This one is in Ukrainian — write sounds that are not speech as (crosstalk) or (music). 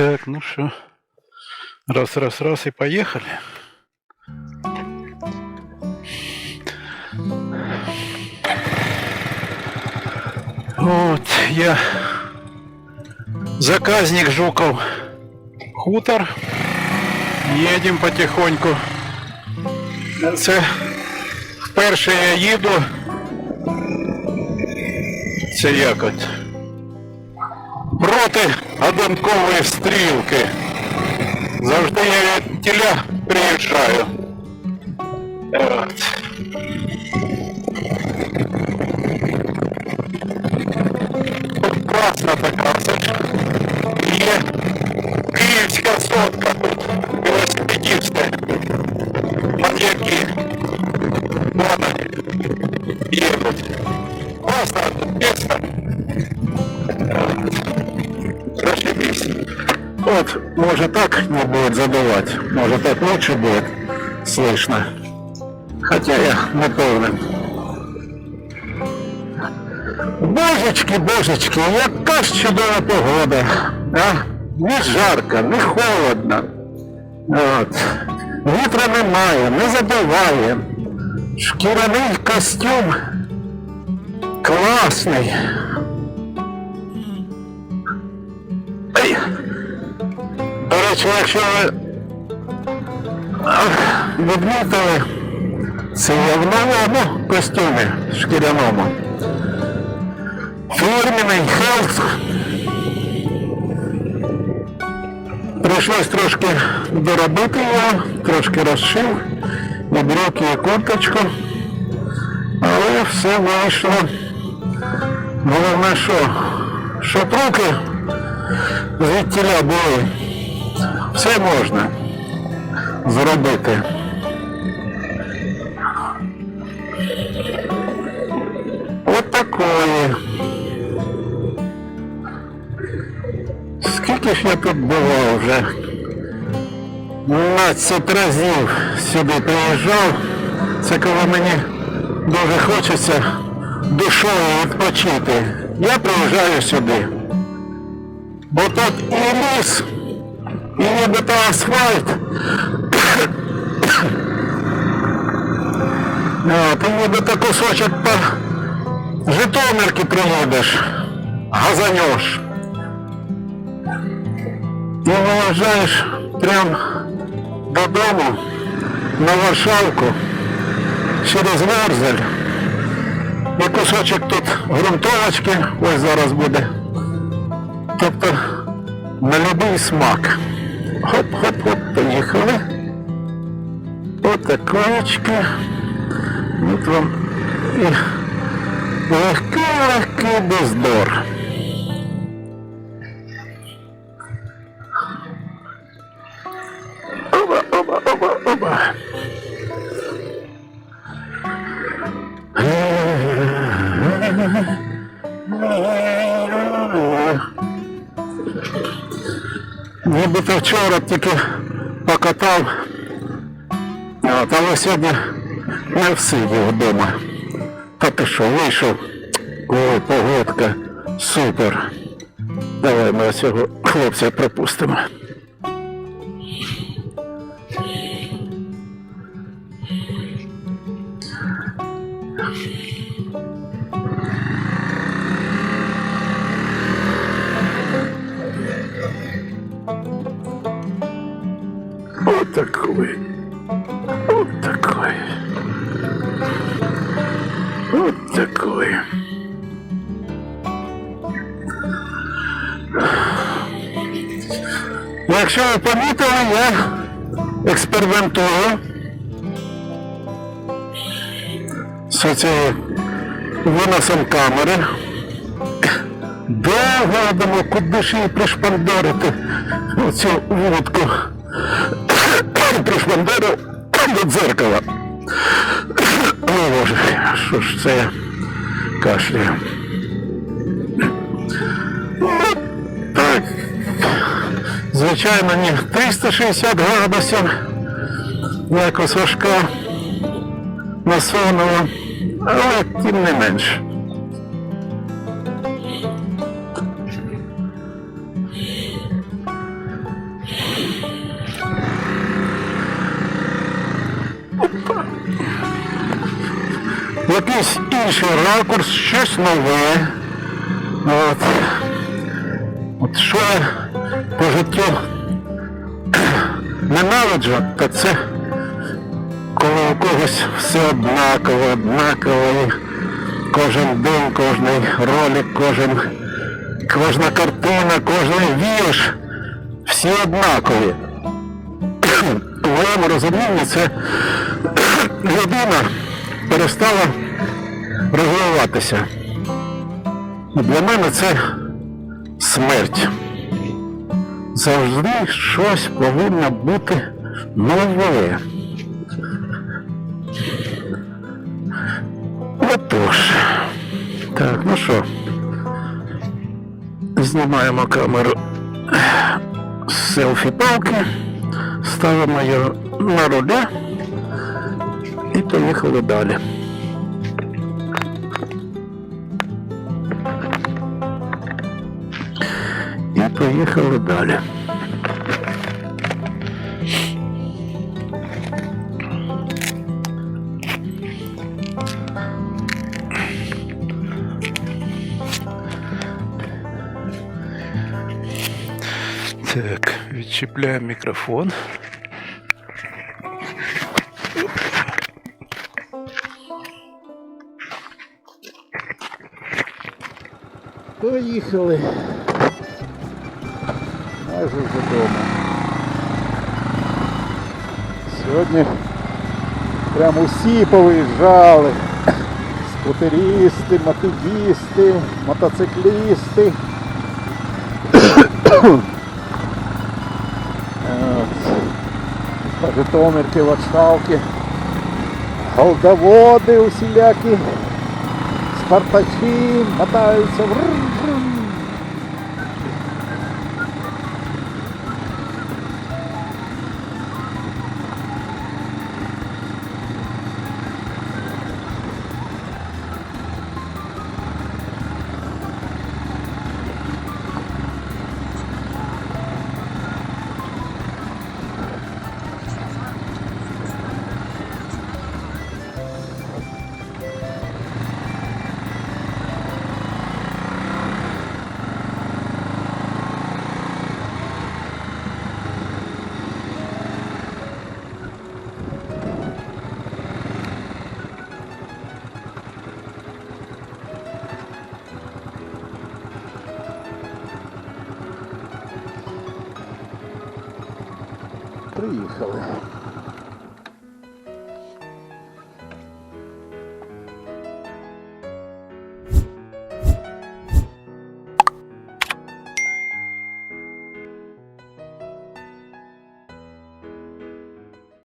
Так, ну что. Раз, раз, раз и поехали. Вот, я заказник Жуков хутор. Едем потихоньку. Це вперше я їду. Це як от Проти адамкової стрілки. Завжди я від тіля приїжджаю. От. Тут класна така, це ж є київська сотка тут, велосипедісти, маньяки. Ладно, їдуть. Класно, Вот, может так не будет задувать, может так лучше будет слышно. Хотя я не. Божечки, божечки, яка ж чудова погода. А? Не жарко, не холодно. От. Вітра немає, не задуває. Шкіряний костюм класний. Ай. Речі, якщо ви відмітили, це я в новому костюмі шкіряному. Фірменний хелс. Прийшлось трошки доробити його, трошки розшив, і брюки, і курточку. Але все вийшло. Головне, що, щоб руки звідтіля були. Все можна зробити. От такої. Скільки ж я тут бував вже? 12 разів сюди приїжджав. Це коли мені дуже хочеться душою відпочити. Я приїжджаю сюди. Бо тут і ліс, і нібито асфальт. От, і нібито кусочок по Житомирки приїдеш, газанеш. І виїжджаєш прямо додому на Варшавку через Ворзель. І кусочок тут ґрунтовочки, ось зараз буде. Тобто на любий смак. Хоп-хоп-хоп, поехала. Вот такоечка. Вот вам легкий-легкий бездор. Оба, оба, оба, оба. Нібито вчора тільки покатав, от, але сьогодні не всидів вдома. Та ти що, вийшов? Ой, погодка, супер. Давай ми цього хлопця пропустимо. Такой. Вот такой. Вот такой. Якщо ви помітили, я експериментую з цією виносом камери. Довго думаю, куди ж її пришпандорити оцю вудку. Пришпандорив до дзеркала. О боже, що ж це я кашляю. Ну, так. Звичайно, ні 360 градусів, якось важка насунула, але тим не менш. Якийсь інший ракурс, щось нове. От. От що я по життю ненавиджу, то це коли у когось все однаково, однаково. Кожен день, кожний ролик, кожен, кожна картина, кожний вірш, всі однакові. В моєму розумінні це (clears throat) людина перестала розвиватися. Для мене це смерть. Завжди щось повинно бути нове. Отож. Так, ну що, знімаємо камеру з селфі-палки, ставимо її на руля і поїхали далі. І поїхали далі. Так, відчіпляємо мікрофон. Поїхали. Майже вдома. Сьогодні прям усі повиїжджали. Скутерісти, мотигісти, мотоциклісти. Житомирки, Варшавки, голдоводи усілякі, спартачі мотаються. Приїхали.